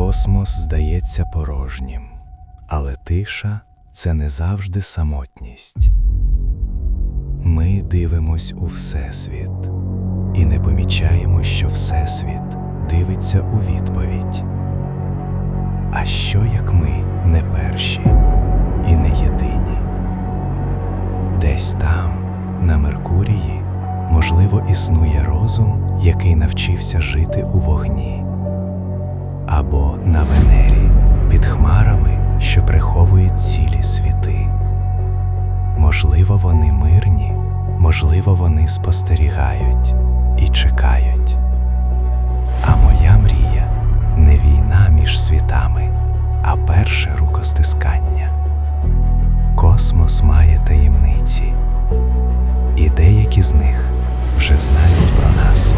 Космос здається порожнім, але тиша це не завжди самотність. Ми дивимось у Всесвіт і не помічаємо, що Всесвіт дивиться у відповідь. А що як ми не перші і не єдині? Десь там, на Меркурії, можливо, існує розум, який навчився жити у вогні Можливо, вони мирні, можливо, вони спостерігають і чекають. А моя мрія не війна між світами, а перше рукостискання. Космос має таємниці, і деякі з них вже знають про нас.